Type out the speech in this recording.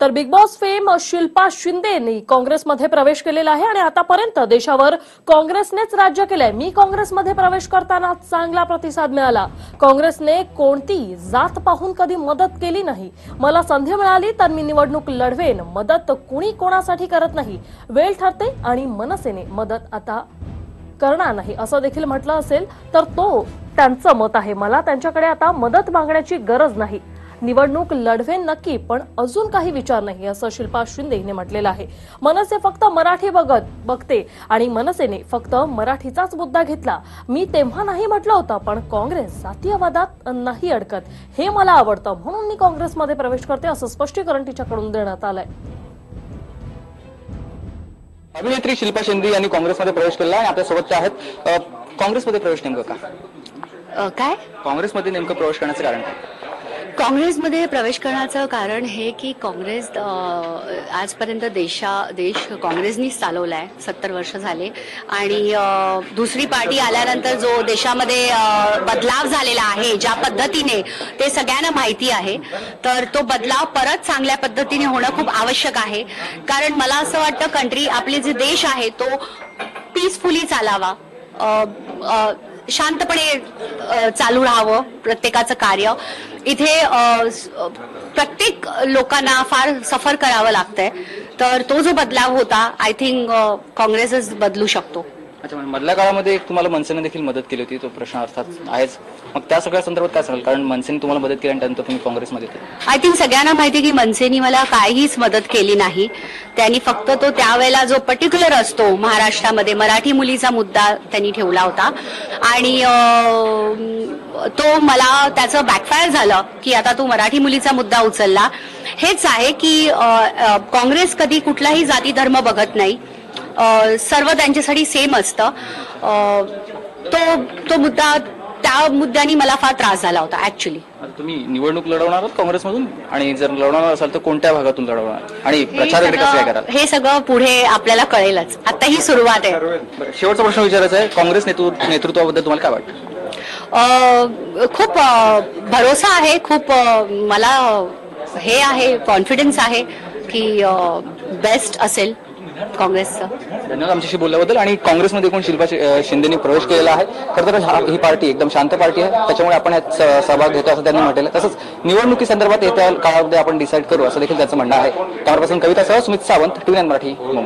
तर big boss fame Shilpa शिंदेनी काँग्रेसमध्ये प्रवेश केलेला आहे आणि आतापर्यंत देशावर काँग्रेसनेच राज्य केलंय. मी काँग्रेसमध्ये प्रवेश करताना चांगला प्रतिसाद मिळाला. काँग्रेसने कोणती जात पाहून कधी मदत केली नाही? मला संधी मिळाली तर मी निवडणूक लढवेन. मदत कुणी कोणासाठी करत नाही? वेळ ठरते आणि मनसेने मदत आता करणार नाही असं देखील म्हटलं असेल तर तो त्यांचं मत आहे. मला त्यांच्याकडे आता मदत मागण्याची गरज नाही. निवडणूक लढवेन नक्की पण अजून काही विचार नाही असं शिल्पा शिंदे हिने म्हटलेलं आहे. मनसे फक्त मराठी बघत बघते आणि मनसेने फक्त मराठीचाच मुद्दा घेतला. मी तेव्हा नाही म्हटलं होतं पण काँग्रेस जातीयवादात नाही अडकत. हे मला आवडतं म्हणून मी काँग्रेसमध्ये प्रवेश करते असं स्पष्टीकरण तिच्याकडून देण्यात आलंय. अभिनेत्री शिल्पा शिंदे यांनी काँग्रेसमध्ये प्रवेश केला आणि आपल्या सोबतच्या आहेत. काँग्रेसमध्ये प्रवेश नेमकं का? काय? काँग्रेसमध्ये नेमकं प्रवेश करण्याचं कारण काय? काँग्रेसमध्ये प्रवेश करण्याचं कारण हे की काँग्रेस आजपर्यंत देशा देश काँग्रेसनीच चालवला आहे सत्तर वर्ष झाले. आणि दुसरी पार्टी आल्यानंतर जो देशामध्ये बदलाव झालेला आहे ज्या पद्धतीने ते सगळ्यांना माहिती आहे तर तो बदलाव परत चांगल्या पद्धतीने होणं खूप आवश्यक आहे. कारण मला असं वाटतं कंट्री आपले जे देश आहे तो पीसफुली चालावा. शांतपणे चालू राहावं प्रत्येकाचं कार्य. इथे प्रत्येक लोकांना फार सफर करावं लागतंय. तर तो जो बदलाव होता आय थिंक काँग्रेसच बदलू शकतो. अच्छा म्हणजे मधल्या काळामध्ये एक तुम्हाला मनसेने देखील मदत केली होती तो प्रश्न अर्थात आहेच. मग त्या सगळ्या संदर्भात काय सांगाल? कारण मनसेने तुम्हाला मदत केली आणि त्यानंतर तुम्ही काँग्रेसमध्ये आय थिंक सगळ्यांना माहिती की मनसेनी मला काहीच मदत केली नाही. त्यांनी फक्त तो त्यावेळेला जो पर्टिक्युलर असतो महाराष्ट्रामध्ये मराठी मुलीचा मुद्दा त्यांनी ठेवला होता. आणि तो मला त्याचं बॅकफायर झालं की आता तू मराठी मुलीचा मुद्दा उचलला. हेच आहे की काँग्रेस कधी कुठलाही जाती धर्म बघत नाही. सर्व त्यांच्यासाठी सेम असतं. तो तो मुद्दा त्या मुद्द्यानी मला फार त्रास झाला होता ऍक्च्युली तुम्ही निवडणूक लढवणार आहात काँग्रेसमधून? आणि जर लढवणार असाल तर कोणत्या भागातून लढवणार? आणि प्रचार कसं कराल? हे सगळं पुढे आपल्याला कळेलच. आता ही सुरुवात आहे. शेवटचा प्रश्न विचारायचा आहे. काँग्रेस नेतृ- नेतृत्वाबद्दल तुम्हाला काय वाटतं? खूप भरोसा आहे. खूप मला हे आहे कॉन्फिडन्स आहे की बेस्ट असेल. काँग्रेसचं. धन्यवाद आमच्याशी बोलल्याबद्दल. आणि काँग्रेसमध्ये एकूण शिल्पा शिंदेनी प्रवेश केलेला आहे? खरं तर ही पार्टी एकदम शांत पार्टी आहे. त्याच्यामुळे आपण यात सहभाग घेतो असं त्यांनी म्हटलेलं. तसंच निवडणुकी संदर्भात येत्या काळामध्ये आपण डिसाईड करू असं देखील त्याचं म्हणणं आहे. त्यावरपासून कविता सह स्मित सावंत टू मराठी मुंबई.